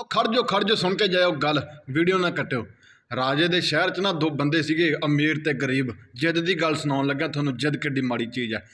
ਉਹ ਖੜ ਜੋ ਖੜ ਜੋ ਸੁਣ ਕੇ ਜਾਇਓ ਗੱਲ। ਵੀਡੀਓ ਨਾ ਕੱਟਿਓ। ਰਾਜੇ ਦੇ ਸ਼ਹਿਰ 'ਚ ਨਾ ਦੋ ਬੰਦੇ ਸੀਗੇ, ਅਮੀਰ ਤੇ ਗਰੀਬ। ਜਿੱਦ ਦੀ ਗੱਲ ਸੁਣਾਉਣ ਲੱਗਾ, ਤੁਹਾਨੂੰ ਜਿੱਦ ਕਿੱਡੀ ਮਾੜੀ ਚੀਜ਼ ਹੈ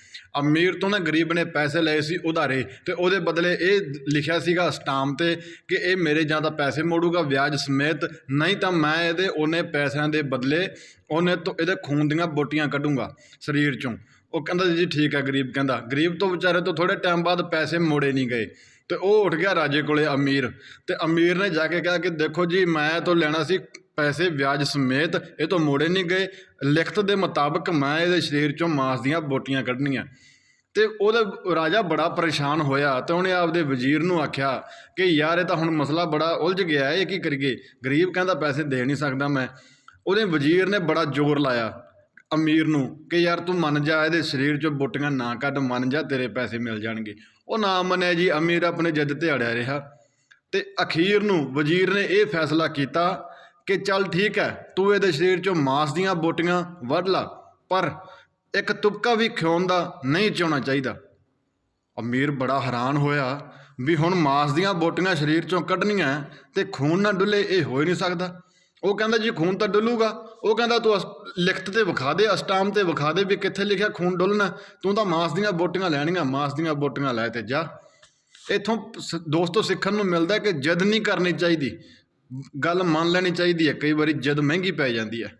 ਅਮੀਰ ਤੋਂ ਨਾ ਗਰੀਬ ਨੇ ਪੈਸੇ ਲਏ ਸੀ ਉਧਾਰੇ, ਤੇ ਉਹਦੇ ਬਦਲੇ ਇਹ ਲਿਖਿਆ ਸੀਗਾ ਸਟਾਮ ਤੇ ਕਿ ਇਹ ਮੇਰੇ ਜਾਂ ਤਾਂ ਪੈਸੇ ਮੋੜੂਗਾ, ਵਿਆਜ ਸਮੇਤ। ਨਹੀਂ ਤਾਂ ਮੈਂ ਇਹਦੇ ਉਹਨੇ ਪੈਸਿਆਂ ਦੇ ਬਦਲੇ ਉਹਨੇ ਤੋਂ ਇਹਦੇ ਖੂਨ ਦੀਆਂ ਬੋਟੀਆਂ ਕੱਢੂੰਗਾ ਸਰੀਰ ਚੋਂ। ਉਹ ਕਹਿੰਦਾ, ਜੀ ਠੀਕ ਹੈ ਗਰੀਬ, ਕਹਿੰਦਾ। ਗਰੀਬ ਤੋਂ ਵਿਚਾਰੇ ਤੋਂ ਥੋੜੇ ਟਾਈਮ ਬਾਅਦ ਪੈਸੇ ਮੋੜੇ ਨਹੀਂ ਗਏ। ਤੇ ਉਹ ਉੱਠ ਗਿਆ ਰਾਜੇ ਕੋਲੇ ਅਮੀਰ। ਤੇ ਅਮੀਰ ਨੇ ਜਾ ਕੇ ਕਿਹਾ ਕਿ ਦੇਖੋ ਜੀ ਮੈਂ ਤੋਂ ਲੈਣਾ ਸੀ ਪੈਸੇ ਵਿਆਜ ਸਮੇਤ ਇਹ ਤੋਂ ਮੋੜੇ ਨਹੀਂ ਗਏ। ਲਿਖਤ ਦੇ ਮੁਤਾਬਕ ਮੈਂ ਇਹਦੇ ਸਰੀਰ ਚੋਂ ਮਾਸ ਦੀਆਂ ਬੋਟੀਆਂ ਕੱਢਣੀਆਂ। ਤੇ ਉਹਦਾ ਰਾਜਾ ਬੜਾ ਪਰੇਸ਼ਾਨ ਹੋਇਆ ਤੇ ਉਹਨੇ ਆਪਦੇ ਵਜ਼ੀਰ ਨੂੰ ਆਖਿਆ ਕਿ ਯਾਰ ਇਹ ਤਾਂ ਹੁਣ ਮਸਲਾ ਬੜਾ ਉਲਝ ਗਿਆ ਹੈ, ਇਹ ਕੀ ਕਰੀਏ? ਗਰੀਬ ਕਹਿੰਦਾ ਪੈਸੇ ਦੇ ਨਹੀਂ ਸਕਦਾ ਮੈਂ। ਉਹਦੇ ਵਜ਼ੀਰ ਨੇ ਬੜਾ ਜ਼ੋਰ ਲਾਇਆ। ਅਮੀਰ ਨੂੰ ਕਿ ਯਾਰ ਤੂੰ ਮੰਨ ਜਾ, ਇਹਦੇ ਸਰੀਰ ਚੋਂ ਬੋਟੀਆਂ ਨਾ ਕੱਢ, ਮੰਨ ਜਾ, ਤੇਰੇ ਪੈਸੇ ਮਿਲ ਜਾਣਗੇ। ਉਹ ਨਾ ਮੰਨਿਆ ਜੀ, ਅਮੀਰ ਆਪਣੇ ਜਿੱਦ ਤੇ ਅੜਿਆ ਰਿਹਾ। ਤੇ ਅਖੀਰ ਨੂੰ ਵਜ਼ੀਰ ਨੇ ਇਹ ਫੈਸਲਾ ਕੀਤਾ ਕਿ ਚੱਲ ਠੀਕ ਹੈ, ਤੂੰ ਇਹਦੇ ਸਰੀਰ ਚੋਂ ਮਾਸ ਦੀਆਂ ਬੋਟੀਆਂ ਵੱਢ ਲਾ, ਪਰ ਇੱਕ ਤੁਪਕਾ ਵੀ ਖਿਉਣ ਦਾ ਨਹੀਂ ਚਾਉਣਾ ਚਾਹੀਦਾ। ਅਮੀਰ ਬੜਾ ਹੈਰਾਨ ਹੋਇਆ ਵੀ ਹੁਣ ਮਾਸ ਦੀਆਂ ਬੋਟੀਆਂ ਸਰੀਰ ਚੋਂ ਕੱਢਣੀਆਂ ਤੇ ਖੂਨ ਨਾ ਡੁੱਲੇ, ਇਹ ਹੋ ਹੀ ਨਹੀਂ ਸਕਦਾ। ਉਹ ਕਹਿੰਦਾ ਜੀ ਖੂਨ ਤਾਂ ਡੁੱਲੂਗਾ। ਉਹ ਕਹਿੰਦਾ ਤੂੰ ਅਸ- ਲਿਖਤ ਤੇ ਵਿਖਾ ਦੇ, ਅਸਟਾਮ ਤੇ ਵਿਖਾ ਦੇ ਵੀ ਕਿੱਥੇ ਲਿਖਿਆ ਖੂਨ ਡੁੱਲਣਾ। ਤੂੰ ਤਾਂ ਮਾਸ ਦੀਆਂ ਬੋਟੀਆਂ ਲੈਣੀਆਂ, ਮਾਸ ਦੀਆਂ ਬੋਟੀਆਂ ਲੈ ਤੇ ਜਾ। ਇਥੋਂ ਦੋਸਤੋ ਸਿੱਖਣ ਨੂੰ ਮਿਲਦਾ ਕਿ ਜਿੱਦ ਨਹੀਂ ਕਰਨੀ ਚਾਹੀਦੀ। ਗੱਲ ਮੰਨ ਲੈਣੀ ਚਾਹੀਦੀ ਹੈ, ਕਈ ਵਾਰੀ ਜਿੱਦ ਮਹਿੰਗੀ ਪੈ ਜਾਂਦੀ ਹੈ।